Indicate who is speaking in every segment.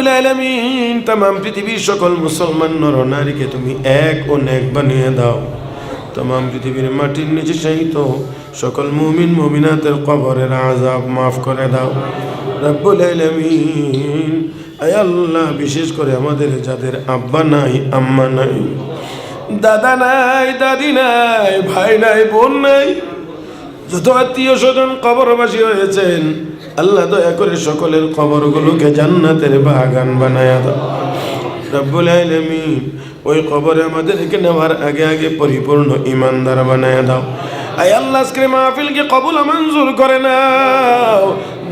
Speaker 1: রব্বুল আলামিন তাম পৃথিবীর সকল মুসলমান নর নারীকে তুমি এক ও নেক বানিয়ে দাও। তাম পৃথিবীর মাটির নিচে সাহিত সকল মুমিন, মুমিনাতের কবরের আজাব মাফ করে দাও। রব্বুল আলামিন আল্লাহ, বিশেষ করে আমাদের যাদের আব্বা নাই, আম্মা নাই, দাদা নাই, দাদি নাই, ভাই নাই, বোন নাই, যত আত্মীয় স্বজন কবরবাসী হয়েছেন আল্লাহ দয়া করে সকলের কবরগুলোকে জান্নাতের বাগান বানায়া দাও। রব্বুল আলামিন, ওই কবরে আমাদেরকে নেওয়ার আগে আগে পরিপূর্ণ ইমানদার বানায়া দাও। আয় আল্লাহ আজকে মাহফিলকে কবুল মঞ্জুর করে নাও।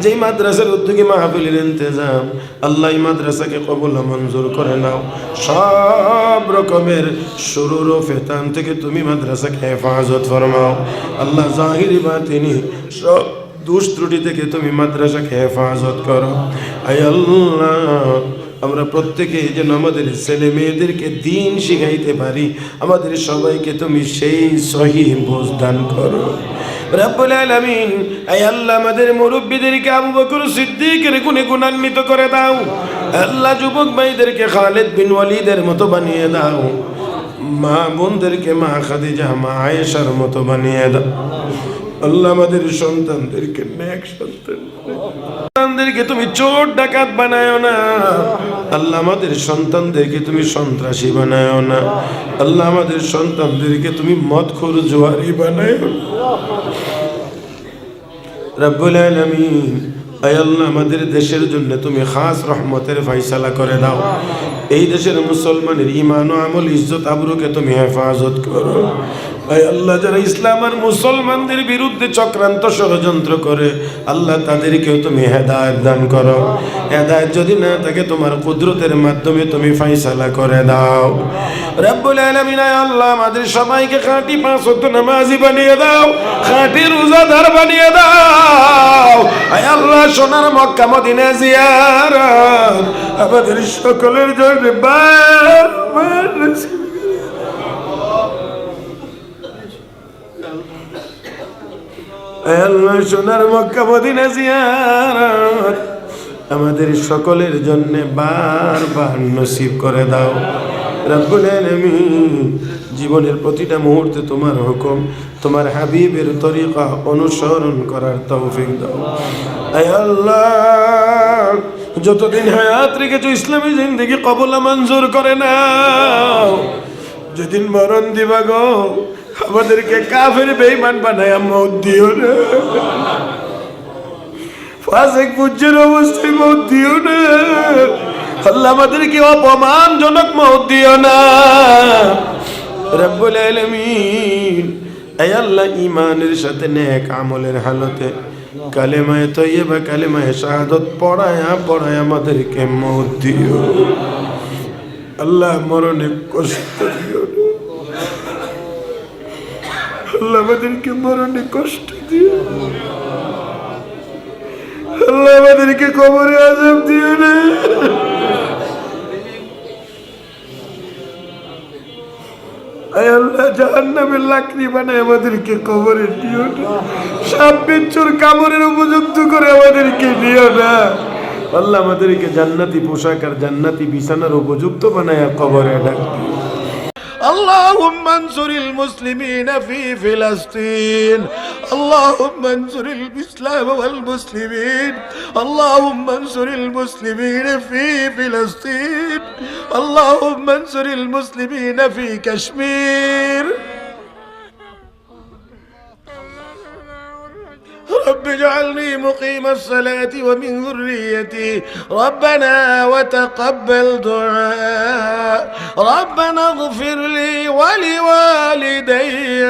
Speaker 1: যেই মাদ্রাসার উদ্যোগে মাহফিলের ইন্তজাম, আল্লাহ মাদ্রাসাকে কবুল মঞ্জুর করে নাও। সব রকমের শুরুর ও ফেতান থেকে তুমি মাদ্রাসাকে হেফাজত ফরমাও। আল্লাহ জাহিরি বাতিনি, সব দুষ ত্রুটি থেকে তুমি মাদ্রাসাকে হেফাজত করো। আল্লাহ, আমরা প্রত্যেকে যেন আমাদের ছেলে মেয়েদেরকে দিন শিখাইতে পারি। আমাদের সবাইকে তুমি সেই সহি বোঝ দান করো। আল্লাহ, আমাদের সিদ্দিকের করে দাও। আল্লাহ, যুবক খালেদ মতো বানিয়ে মা বোনদেরকে মা খাদিজা, মা আয়েশার মতো বানিয়ে দাও। আল্লাহ আমাদের সন্তানদেরকে নেক সন্তান। সন্তানদেরকে তুমি চোর ডাকাত বানায় না। আল্লাহ আমাদের সন্তানদেরকে তুমি সন্ত্রাসী বানায় না। আল্লাহ আমাদের সন্তানদেরকে তুমি মদখোর জোয়ারি বানায় না। রব্বুল আলামিন আল্লাহ আমাদের দেশের জন্য তুমি খাস রহমতের ফাইসালা করে দাও। এই দেশের মুসলমানের ইমান ও আমল ইজ্জত আবরুকে তুমি হেফাজত করো। আল্লাহ যারা ইসলাম আর মুসলমানদের বিরুদ্ধে চক্রান্ত ষড়যন্ত্র করে, আল্লাহ তাদেরকেও তুমি হেদায়ত দান করো। হেদায়ত যদি না থাকে, তোমার কুদরতের মাধ্যমে তুমি ফাইসালা করে দাও। রব্বুল আলামিন আল্লাহ, আমাদের সবাইকে খাঁটি পাঁচ ওয়াক্ত নামাজি বানিয়ে দাও, খাঁটি রোজাদার বানিয়ে দাও। আয় আল্লাহ, সোনার মক্কা, মদিনা জিয়ারত। আমাদের সকলের জন্য বার বার নসিব আয় আল্লাহ সোনার মক্কা মদিনা আমাদের সকলের জন্য বারবার নসিব করে দাও। রব্বুল জীবনের প্রতিটা মুহূর্তে তোমার হুকুম, তোমার হাবিবের তরিকা অনুসরণ করার তৌফিক দাও। আল্লাহ, যতদিন হায়াত রেখেছো, ইসলামী জিন্দগি কবলা মঞ্জুর করে নাও। যেদিন মরণ দিবা গো আমাদেরকে কাফের বেইমান বানায় মত দিও না। ফাসেক পুজ্জের অবস্থায় মত না। আল্লাহ আমাদেরকে অপমানজনক মত না। রব্বুল আলামিন, আয় আল্লাহ ইমানের সাথে নেক আমলের হালতে কালেমায় তৈবা কালেমায় শাহাদত পড়ায়া, পড়ায় আমাদেরকে মত আল্লাহ মরণে কষ্ট দিও না আল্লাহ আমাদেরকে মরণে কষ্ট দিও। আল্লাহ আমাদেরকে কবরে আজাব দিও না। আল্লাহ উপযুক্ত করে আমাদেরকে দিও না। আল্লাহ আমাদেরকে জান্নাতি পোশাক আর জান্নাতি বিছানার উপযুক্ত বানায় কবরে ডাক দিও। اللهم انصر المسلمين في فلسطين. اللهم انصر الإسلام والمسلمين. اللهم انصر المسلمين في فلسطين. اللهم انصر المسلمين في كشمير. رب اجعلني مقيم الصلاة ومن ذريتي. ربنا وتقبل دعاء. ربنا اغفر لي ولوالدي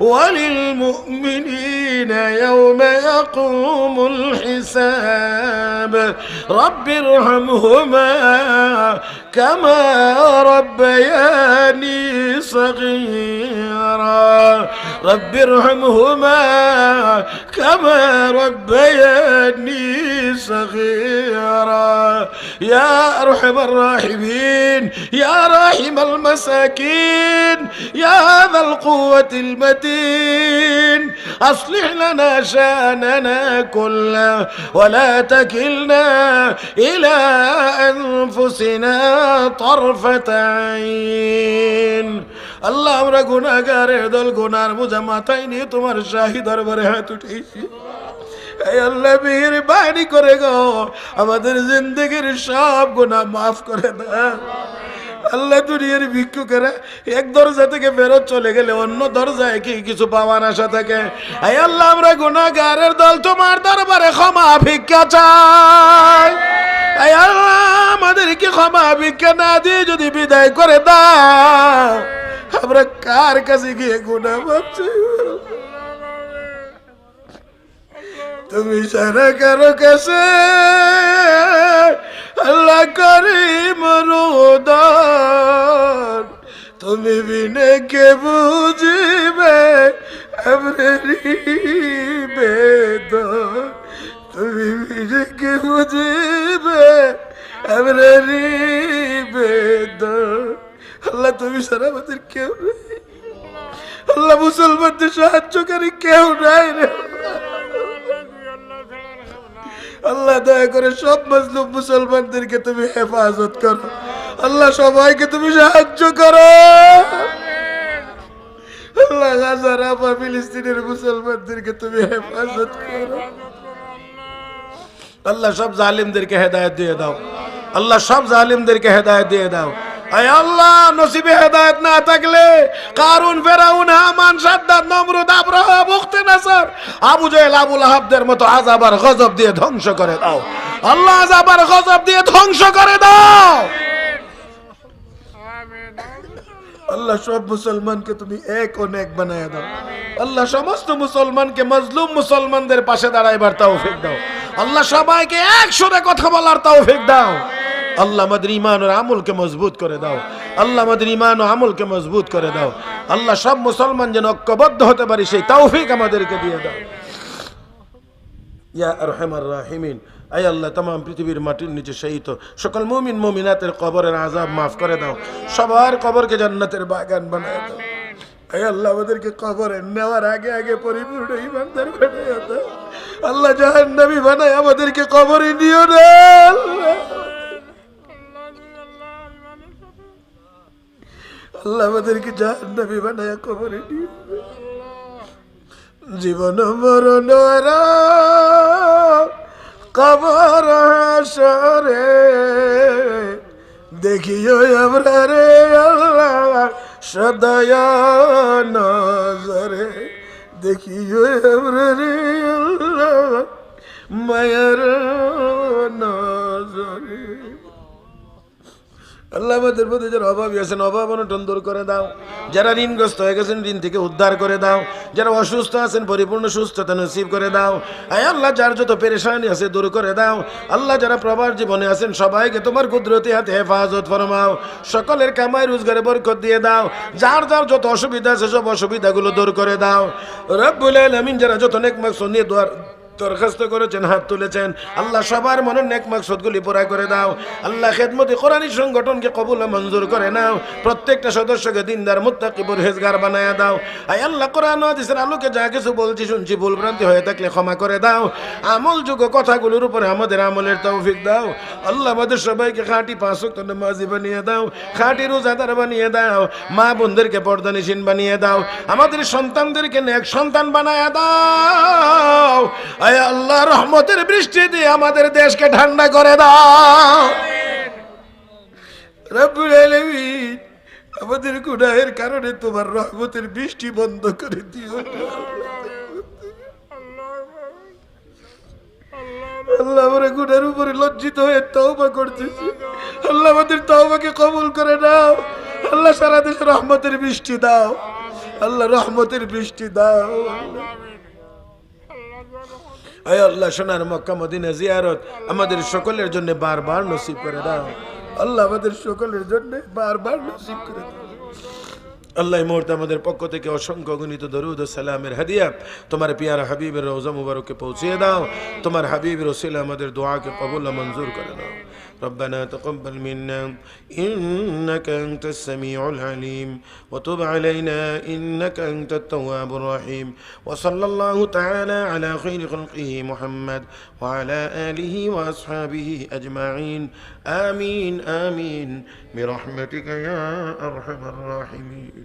Speaker 1: وللمؤمنين يوم يقوم الحساب. رب ارحمهما كما ربياني صغيرا رب ارحمهما كما ربياني صغيرا. يا أرحم الراحمين يا راحم المساكين يا ذا القوة المتين. أصلح لنا شأننا كله ولا تكلنا إلى أنفسنا طرفة عين. আল্লাহ, আমরা গুনাহগারের দল গুনার বোঝা মাথায় নিয়ে তোমার শাহী দরবারে হাত উঠেছি আল্লাহ বীর করে গো, আমাদের জিন্দগির সব গুনাহ মাফ করে দাও। আল্লাহ দুনিয়ার ভিক্ষুকেরা এক দরজা থেকে ফেরত চলে গেলে অন্য দরজায় কি কিছু পাওয়ার আশা থাকে? এই আল্লাহ, আমরা গুনাহগারের দল, তোমার দরবারে ক্ষমা ভিক্ষা চাই। এই আল্লাহ, আমাদেরকে ক্ষমা ভিক্ষা না দিয়ে যদি বিদায় করে দাও। আমরা কার কাছে গিয়ে গুণা ভাবছি? তুমি সারা কারও কাছে আল্লাহ করিম রুদার তুমি বিনে কে বুঝিবে? বেদন তুমি বিনে কে বুঝিবে? বেদন আল্লাহ, তুমি সারা আমাদের কেউ নেই। আল্লাহ, মুসলমানদের সাহায্যকারী কেউ নাই রে। আল্লাহ, দয়া করে সব মজলুম মুসলমানদেরকে তুমি হেফাজত করো। আল্লাহ, সবাইকে তুমি সাহায্য করো। আল্লাহ গাজার আফা ফিলিস্তিনের মুসলমানদেরকে তুমি হেফাজত করো। আল্লাহ, সব জালিমদেরকে হেদায়ত দিয়ে দাও। আল্লাহ, সব জালিমদেরকে হেদায়ত দিয়ে দাও। আল্লাহ ধ্বংস করে দাও। দিয়ে ধ্বংস করে দাও। সব মুসলমানকে তুমি এক এক বানায় দাও। আল্লাহ সমস্ত মুসলমানকে মজলুম মুসলমানদের পাশে দাঁড়াইবার তাও ফেক দাও। আল্লাহ সবাইকে একসাথে কথা বলার তাও ফেক দাও। আল্লাহ আমাদের ইমান ও আমলকে মজবুত করে দাও। আল্লাহ আমাদের ইমান ও আমলকে মজবুত করে দাও। আল্লাহ সব মুসলমান যেন ঐক্যবদ্ধ হতে পারি, সেই তৌফিক আমাদেরকে দিয়ে দাও। ইয়া রহমার রাহিমিন আই আল্লাহ তাম পৃথিবীর মাটির নিচে শহীদ সকল মুমিন, মুমিনাতের কবরের আজাব মাফ করে দাও। সবার কবরকে জান্নাতের বাগান বানায় দাও। আই আল্লাহ, আমাদেরকে কবরে নেওয়ার আগে আগে পরিপূর্ণ ইমানদার বানায় দাও। আল্লাহ জাহান্নামী বানায় আমাদেরকে কবরে নিও। না আল্লাহ। আল্লাহ আমাদেরকে জাহান্নামী বানায়, কবরে। জীবন মরণ কবর সরে দেখিও আমরা রে আল্লাহ সদয় নজরে, দেখিও আমরা রে আল্লাহ মায়ার নজরে আল্লাহ আমাদের মধ্যে যারা অভাবী আছেন, অভাব অনটন দূর করে দাও। যারা ঋণগ্রস্ত হয়ে গেছেন ঋণ থেকে উদ্ধার করে দাও। যারা অসুস্থ আছেন, পরিপূর্ণ সুস্থতা নসিব করে দাও। আয় আল্লাহ, যার যত পেরেশানি আছে দূর করে দাও। আল্লাহ, যারা প্রবার জীবনে আছেন, সবাইকে তোমার কুদরতি হাতে হেফাজত ফরমাও। সকলের কামাই, রোজগারে বরকত দিয়ে দাও। যার যার যত অসুবিধা আছে, সব অসুবিধাগুলো দূর করে দাও। রব্বুল আলামিন, যারা যত নেক মাকসুদ নিয়ে দোয়ার দরখাস্ত করেছেন, হাত তুলেছেন। আল্লাহ সবার মনের নেক মাকসুদগুলি পুরা করে দাও। আল্লাহ খেদমতি কোরআনী সংগঠনকে কবুল মঞ্জুর করে নাও। প্রত্যেকটা সদস্যকে দিনদার, মুত্তাকি, পরহেজগার বানায়া দাও। আয় আল্লাহ, কোরআন হাদিসের আলোকে যা কিছু বলছি, শুনছি, ভুল ভ্রান্তি হয়ে থাকলে ক্ষমা করে দাও। আমল যুগ কথাগুলোর উপরে আমাদের আমলের তৌফিক দাও। আল্লাহ আমাদের সবাইকে খাঁটি পাঁচ ওয়াক্ত নামাজি বানিয়ে দাও। খাঁটি রোজাদার বানিয়ে দাও। মা বোনদেরকে পর্দানিসীন বানিয়ে দাও। আমাদের সন্তানদেরকে নেক সন্তান বানায়া দাও। আল্লাহ, রহমতের বৃষ্টি দিয়ে আমাদের দেশকে ঠান্ডা করে দাও। রব্বুল আলামিন, আমাদের গুনাহের কারণে তোমার রহমতের বৃষ্টি বন্ধ করে দিও। আল্লাহ আমরা গুনার উপরে লজ্জিত হয়ে তওবা করতেছি। আল্লাহ আমাদের তওবাকে কবুল করে নাও। আল্লাহ সারা দেশে রহমতের বৃষ্টি দাও। আল্লাহ রহমতের বৃষ্টি দাও। আয় আল্লাহ, সোনার মক্কা, মদিনা জিয়ারত। আমাদের সকলের জন্য বারবার নসিব করে দাও। আল্লাহ আমাদের সকলের জন্য বারবার নসিব করে দাও। আল্লাহ এই মুহূর্তে আমাদের পক্ষ থেকে অসংখ্য গণিত দরুদ ও সালামের হাদিয়া তোমার পিয়ারা হাবিবের রোজা মুবারককে পৌঁছিয়ে দাও তোমার হাবিবের ওসিলা আমাদের দোয়াকে কবুল ও মঞ্জুর করে দাও ربنا تقبل منا إنك أنت السميع العليم وتب علينا إنك أنت التواب الرحيم وصلى الله تعالى على خير خلقه محمد وعلى آله وأصحابه أجمعين آمين آمين برحمتك يا أرحم الراحمين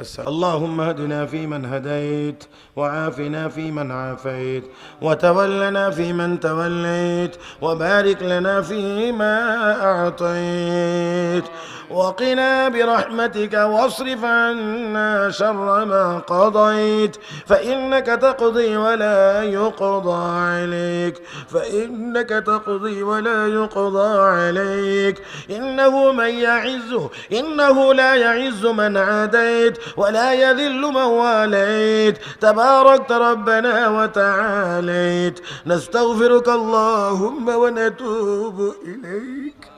Speaker 1: اللهم اهدنا فيمن هديت وعافنا فيمن عافيت وتولنا فيمن توليت وبارك لنا فيما أعطيت وقنا برحمتك واصرف عنا شر ما قضيت فإنك تقضي ولا يقضى عليك فإنك تقضي ولا يقضى عليك إنه من يعز إنه لا يعز من عاديت ولا يذل من واليت. تباركت ربنا وتعاليت. نستغفرك اللهم ونتوب إليك.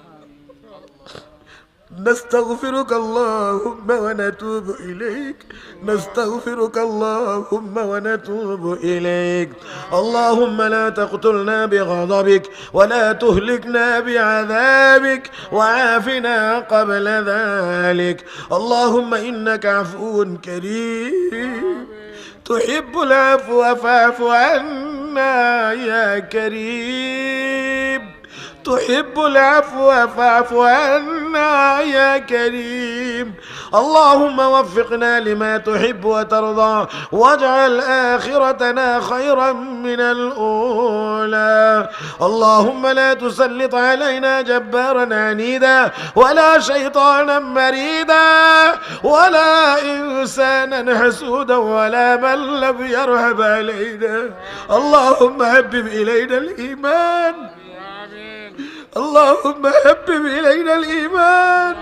Speaker 1: نستغفرك اللهم ونتوب إليك. نستغفرك اللهم ونتوب إليك. اللهم لا تقتلنا بغضبك ولا تهلكنا بعذابك وعافنا قبل ذلك. اللهم إنك عفو كريم. تحب العفو فاعف عنا يا كريم. تحب العفو فاعف عنا يا كريم. اللهم وفقنا لما تحب وترضى واجعل آخرتنا خيرا من الأولى. اللهم لا تسلط علينا جبارا عنيدا ولا شيطانا مريدا ولا إنسانا حسودا ولا من لم يرهب علينا. اللهم حبب إلينا الإيمان. اللهم حبب إلينا الإيمان.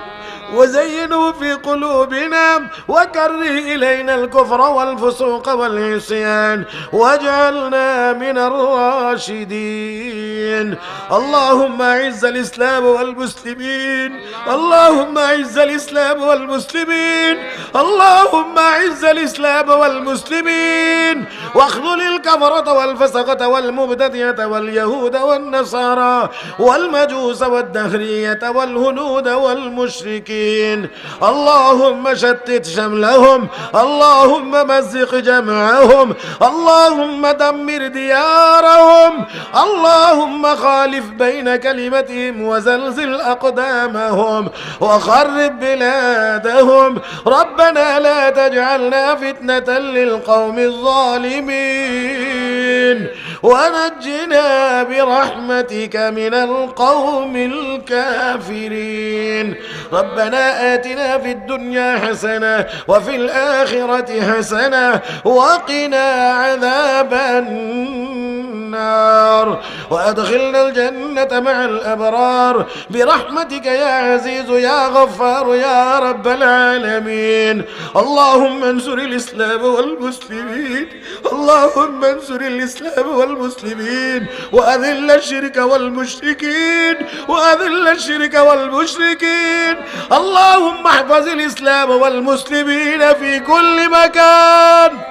Speaker 1: وزينه في قلوبنا وكره إلينا الكفر والفسوق والعصيان واجعلنا من الراشدين. اللهم أعز الإسلام والمسلمين. اللهم أعز الإسلام والمسلمين. اللهم أعز الإسلام والمسلمين. واخذل الكفرة والفسقة والمبتدئة واليهود والنصارى والمجوس والدهرية والهنود والمشركين. اللهم شتت شملهم اللهم مزق جمعهم اللهم دمر ديارهم اللهم خالف بين كلمتهم وزلزل أقدامهم وخرب بلادهم. ربنا لا تجعلنا فتنة للقوم الظالمين. ونجنا برحمتك من القوم الكافرين. ربنا آتنا في الدنيا حسنة وفي الآخرة حسنة وقنا عذاب النار. وأدخلنا الجنة مع الأبرار. برحمتك يا عزيز يا غفار يا رب العالمين. اللهم انصر الإسلام والمسلمين. اللهم انصر الإسلام والمسلمين وأذل الشرك والمشركين وأذل الشرك والمشركين. اللهم احفظ الإسلام والمسلمين في كل مكان.